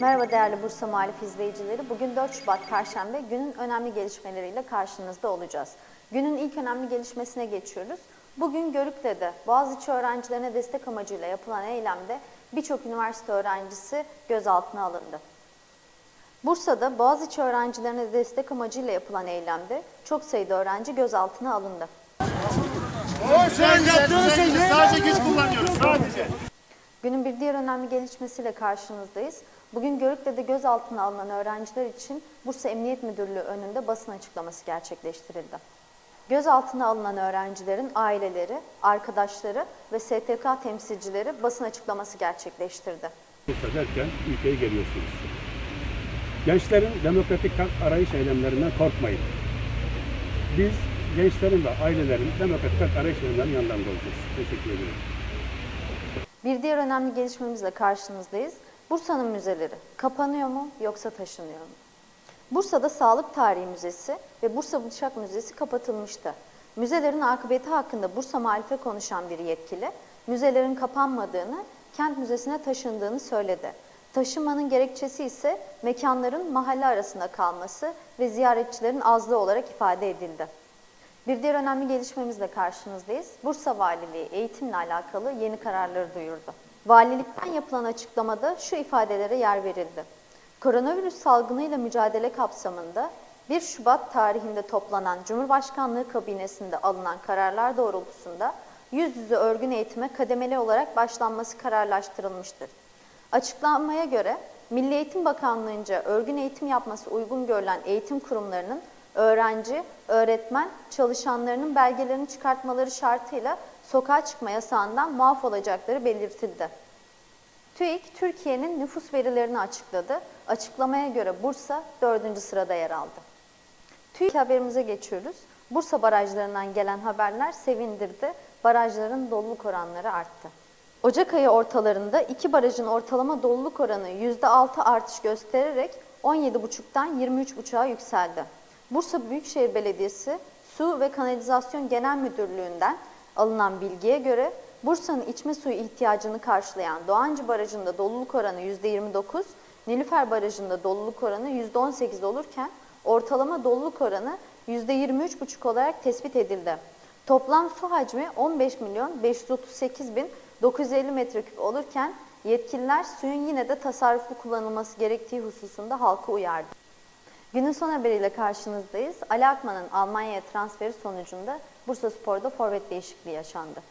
Merhaba değerli Bursa Muhalif izleyicileri. Bugün 4 Şubat Perşembe günün önemli gelişmeleriyle karşınızda olacağız. Günün ilk önemli gelişmesine geçiyoruz. Bugün Görükle'de Boğaziçi öğrencilerine destek amacıyla yapılan eylemde birçok üniversite öğrencisi gözaltına alındı. Bursa'da Boğaziçi öğrencilerine destek amacıyla yapılan eylemde çok sayıda öğrenci gözaltına alındı. Sen yaptığın şey? Sadece güç kullanıyoruz sadece. Günün bir diğer önemli gelişmesiyle karşınızdayız. Bugün Görükle'de gözaltına alınan öğrenciler için Bursa Emniyet Müdürlüğü önünde basın açıklaması gerçekleştirildi. Gözaltına alınan öğrencilerin aileleri, arkadaşları ve STK temsilcileri basın açıklaması gerçekleştirdi. Bursa derken ülkeye geliyorsunuz. Gençlerin demokratik arayış eylemlerinden korkmayın. Biz gençlerin ve ailelerin demokratik arayış eylemlerinin yanlarında olacağız. Teşekkür ederim. Bir diğer önemli gelişmemizle karşınızdayız. Bursa'nın müzeleri kapanıyor mu yoksa taşınıyor mu? Bursa'da Sağlık Tarihi Müzesi ve Bursa Bıçak Müzesi kapatılmıştı. Müzelerin akıbeti hakkında Bursa Muhalif'e konuşan bir yetkili, müzelerin kapanmadığını, kent müzesine taşındığını söyledi. Taşınmanın gerekçesi ise mekanların mahalle arasında kalması ve ziyaretçilerin azlığı olarak ifade edildi. Bir diğer önemli gelişmemizle karşınızdayız. Bursa Valiliği eğitimle alakalı yeni kararları duyurdu. Valilikten yapılan açıklamada şu ifadelere yer verildi. Koronavirüs salgınıyla mücadele kapsamında 1 Şubat tarihinde toplanan Cumhurbaşkanlığı kabinesinde alınan kararlar doğrultusunda yüz yüze örgün eğitime kademeli olarak başlanması kararlaştırılmıştır. Açıklanmaya göre Milli Eğitim Bakanlığı'nca örgün eğitim yapması uygun görülen eğitim kurumlarının öğrenci, öğretmen, çalışanlarının belgelerini çıkartmaları şartıyla sokağa çıkma yasağından muaf olacakları belirtildi. TÜİK, Türkiye'nin nüfus verilerini açıkladı. Açıklamaya göre Bursa 4. sırada yer aldı. TÜİK haberimize geçiyoruz. Bursa barajlarından gelen haberler sevindirdi. Barajların doluluk oranları arttı. Ocak ayı ortalarında iki barajın ortalama doluluk oranı %6 artış göstererek 17,5'tan 23,5'a yükseldi. Bursa Büyükşehir Belediyesi Su ve Kanalizasyon Genel Müdürlüğü'nden alınan bilgiye göre Bursa'nın içme suyu ihtiyacını karşılayan Doğancı Barajı'nda doluluk oranı %29, Nilüfer Barajı'nda doluluk oranı %18 olurken ortalama doluluk oranı %23,5 olarak tespit edildi. Toplam su hacmi 15 milyon 538 bin 950 metreküp olurken yetkililer suyun yine de tasarruflu kullanılması gerektiği hususunda halkı uyardı. Günün son haberiyle karşınızdayız. Ali Akman'ın Almanya'ya transferi sonucunda Bursa Spor'da forvet değişikliği yaşandı.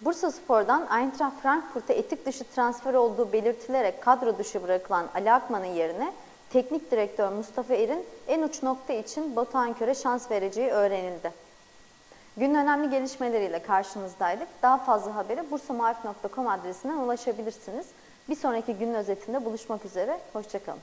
Bursa Spor'dan Eintracht Frankfurt'a etik dışı transfer olduğu belirtilerek kadro dışı bırakılan Ali Akman'ın yerine teknik direktör Mustafa Er'in en uç nokta için Batuhan Kör'e şans vereceği öğrenildi. Günün önemli gelişmeleriyle karşınızdaydık. Daha fazla habere bursamuhalif.com adresinden ulaşabilirsiniz. Bir sonraki günün özetinde buluşmak üzere. Hoşçakalın.